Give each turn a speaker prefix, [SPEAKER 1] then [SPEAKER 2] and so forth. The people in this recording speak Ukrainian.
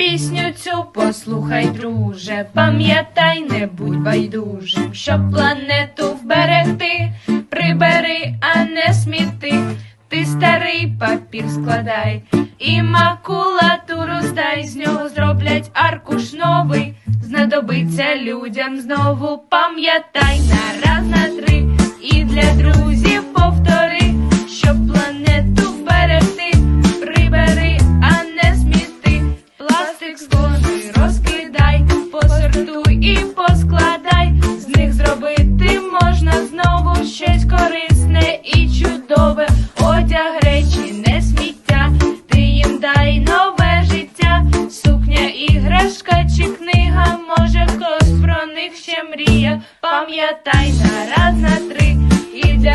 [SPEAKER 1] Пісню цю послухай, друже, пам'ятай, не будь байдужим, щоб планету вберегти, прибери, а не сміти. Ти старий папір складай і макулатуру здай, з нього зроблять аркуш новий, знадобиться людям знову. Пам'ятай Кожний розкидай, посортуй і поскладай, з них зробити можна знову щось корисне і чудове. Одяг речі, не сміття, ти їм дай нове життя, сукня, іграшка чи книга, може хтось про них ще мріє. Пам'ятай на раз на три і для